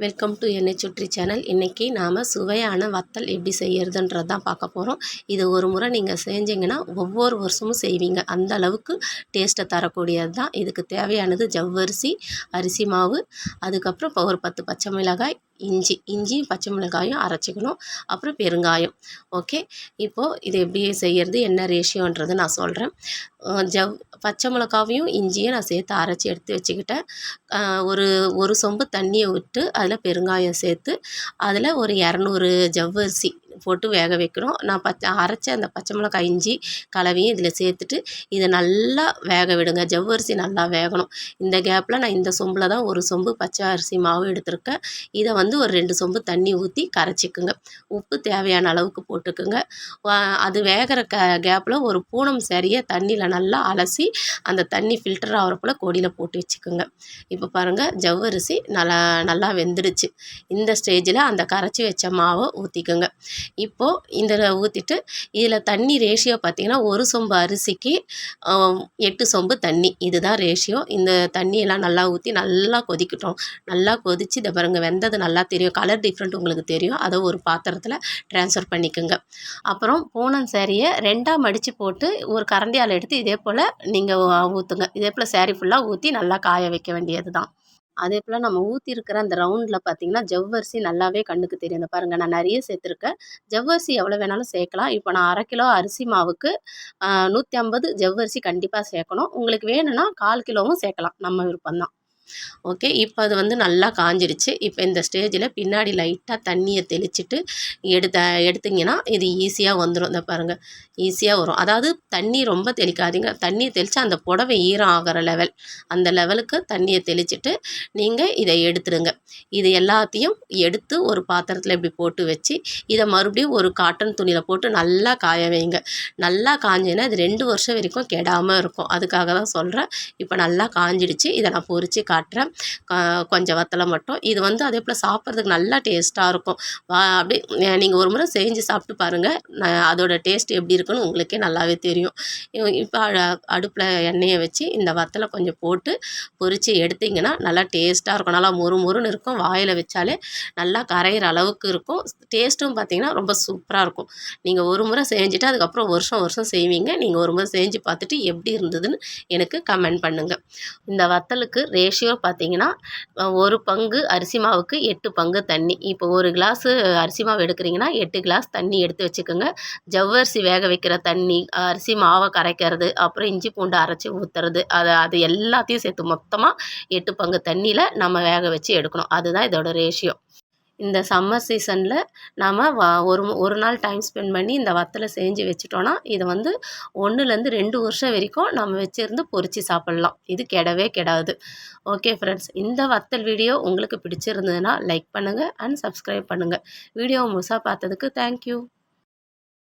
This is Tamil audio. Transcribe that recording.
வெல்கம் டு என்னை சுற்றி சேனல் இன்றைக்கி நாம் சுவையான வத்தல் எப்படி செய்கிறதுன்றது தான் பார்க்க போகிறோம் இது ஒரு முறை நீங்கள் செஞ்சிங்கன்னா ஒவ்வொரு வருஷமும் செய்வீங்க. அந்த அளவுக்கு டேஸ்ட்டை தரக்கூடியது தான் இதுக்கு தேவையானது ஜவ்வரிசி அரிசி மாவு அதுக்கப்புறம் இப்போ ஒரு பத்து பச்சை மிளகாய் இஞ்சி இஞ்சியும் பச்சை மிளகாயும் அரைச்சிக்கணும். அப்புறம் பெருங்காயம். ஓகே? இப்போது இது எப்படி செய்கிறது என்ன ரேஷியோன்றது நான் சொல்கிறேன் ஜவ் பச்சை மிளகாவையும் இஞ்சியும் நான் சேர்த்து அரைச்சி எடுத்து வச்சுக்கிட்டேன். ஒரு ஒரு சொம்பு தண்ணியை விட்டு அதில் பெருங்காயம் சேர்த்து அதில் ஒரு இரநூறு ஜவ்வரிசி போட்டு வேக வைக்கணும் நான் பச்சை அரைச்ச அந்த பச்சை மிளகாய் இஞ்சி கலவையும் இதில் சேர்த்துட்டு இதை நல்லா வேக விடுங்க. ஜவ்வரிசி நல்லா வேகணும். இந்த கேப்பில் நான் இந்த சொம்பில் தான் ஒரு சொம்பு பச்சை அரிசி மாவு எடுத்திருக்கேன். இதை வந்து ஒரு ரெண்டு சொம்பு தண்ணி ஊற்றி கரைச்சிக்குங்க. உப்பு தேவையான அளவுக்கு போட்டுக்குங்க. அது வேகிற க கேப்பில் ஒரு பூனம் சரியாக தண்ணியில் நல்லா அலசி அந்த தண்ணி ஃபில்டர் ஆகிறப்பல கொடியில் போட்டு வச்சுக்கோங்க. இப்போ பாருங்கள் ஜவ்வரிசி நல்லா நல்லா வெந்துடுச்சு. இந்த ஸ்டேஜில் அந்த கரைச்சி வச்ச மாவை ஊற்றிக்குங்க இப்போது இதில் ஊற்றிட்டு இதில் தண்ணி ரேஷியோ பார்த்திங்கன்னா ஒரு சொம்பு அரிசிக்கு எட்டு சொம்பு தண்ணி. இதுதான் ரேஷியோ இந்த தண்ணியெல்லாம் நல்லா ஊற்றி நல்லா கொதிக்கட்டும். நல்லா கொதித்து இதை பாருங்கள் வெந்தது நல்லா தெரியும். கலர் டிஃப்ரெண்ட் உங்களுக்கு தெரியும். அதை ஒரு பாத்திரத்தில் ட்ரான்ஸ்ஃபர் பண்ணிக்கோங்க. அப்புறம் பூனம் சேரீயை ரெண்டாக மடித்து போட்டு ஒரு கரண்டியால் எடுத்து இதே போல் நீங்கள் ஊற்றுங்க இதே போல் சேரீ ஃபுல்லாக ஊற்றி நல்லா காய வைக்க வேண்டியது தான் அதே போல் நம்ம ஊற்றிருக்கிற அந்த ரவுண்டில் பார்த்திங்கன்னா ஜவ்வரிசி நல்லாவே கண்ணுக்கு தெரியும். இந்த பாருங்கள் நான் நிறைய சேர்த்துருக்கேன். ஜவ்வரிசி எவ்வளோ வேணாலும் சேர்க்கலாம். இப்போ நான் அரை கிலோ அரிசி மாவுக்கு நூற்றி ஐம்பது ஜவ்வரிசி கண்டிப்பாக சேர்க்கணும். உங்களுக்கு வேணும்னா கால் கிலோவும் சேர்க்கலாம். நம்ம விருப்பம்தான். ஓகே இப்போ அது வந்து நல்லா காஞ்சிருச்சு. இப்போ இந்த ஸ்டேஜில் பின்னாடி லைட்டாக தண்ணியை தெளிச்சுட்டு எடுத்த எடுத்திங்கன்னா இது ஈஸியாக வந்துடும் இந்த பாருங்கள் ஈஸியாக வரும். அதாவது தண்ணி ரொம்ப தெளிக்காதீங்க. தண்ணியை தெளித்து அந்த புடவை ஈரம் ஆகிற லெவல் அந்த லெவலுக்கு தண்ணியை தெளிச்சுட்டு நீங்கள் இதை எடுத்துடுங்க இது எல்லாத்தையும் எடுத்து ஒரு பாத்திரத்தில் இப்படி போட்டு வச்சு இதை மறுபடியும் ஒரு காட்டன் துணியில் போட்டு நல்லா காய வைங்க. நல்லா காஞ்சேன்னா இது ரெண்டு வருஷம் வரைக்கும் கெடாமல் இருக்கும். அதுக்காக தான் சொல்கிறேன் இப்போ நல்லா காஞ்சிடுச்சு. இதை நான் பொறிச்சு காட்டுறேன். கொஞ்சம் வத்தலை மட்டும். இது வந்து அதே போல் சாப்பிட்றதுக்கு நல்லா டேஸ்ட்டாக இருக்கும். வா அப்படியே நீங்கள் ஒரு முறை செஞ்சு சாப்பிட்டு பாருங்கள் அதோட டேஸ்ட் எப்படி இருக்குன்னு உங்களுக்கே நல்லாவே தெரியும். இப்போ அடுப்பில் எண்ணெயை வச்சு இந்த வத்தலை கொஞ்சம் போட்டு பொறித்து எடுத்திங்கன்னா நல்லா டேஸ்ட்டாக இருக்கும். நல்லா மொறு மொறுன்னு இருக்கும். வாயில் வச்சாலே நல்லா கரையிற அளவுக்கு இருக்கும். டேஸ்ட்டும் பார்த்திங்கன்னா ரொம்ப சூப்பராக இருக்கும். நீங்கள் ஒரு முறை செஞ்சுட்டு அதுக்கப்புறம் வருஷம் வருஷம் செய்வீங்க. நீங்கள் ஒரு முறை செஞ்சு பார்த்துட்டு எப்படி இருந்ததுன்னு எனக்கு கமெண்ட் பண்ணுங்கள் இந்த வத்தலுக்கு ரேஷியோ ரேஷியோ பார்த்தீங்கன்னா ஒரு பங்கு அரிசி மாவுக்கு எட்டு பங்கு தண்ணி. இப்போ ஒரு கிளாஸு அரிசி மாவு எடுக்கிறீங்கன்னா எட்டு கிளாஸ் தண்ணி எடுத்து வச்சுக்கோங்க. ஜவ்வரிசி வேக வைக்கிற தண்ணி அரிசி மாவை கரைக்கிறது அப்புறம் இஞ்சி பூண்டு அரைச்சி ஊற்றுறது அதை அது எல்லாத்தையும் சேர்த்து மொத்தமாக எட்டு பங்கு தண்ணியில் நம்ம வேக வச்சு எடுக்கணும். அதுதான் இதோட ரேஷியோ இந்த சம்மர் சீசனில் நாம் வா ஒரு ஒரு நாள் டைம் ஸ்பெண்ட் பண்ணி இந்த வத்தலை செஞ்சு வச்சுட்டோன்னா இதை வந்து ஒன்றுலேருந்து ரெண்டு வருஷம் வரைக்கும் நம்ம வச்சுருந்து பொறிச்சு சாப்பிட்லாம். இது கெடவே கெடாது. ஓகே ஃப்ரெண்ட்ஸ் இந்த வத்தல் வீடியோ உங்களுக்கு பிடிச்சிருந்ததுன்னா லைக் பண்ணுங்கள் அண்ட் சப்ஸ்கிரைப் பண்ணுங்கள் வீடியோ முழுசாக பார்த்ததுக்கு தேங்க்யூ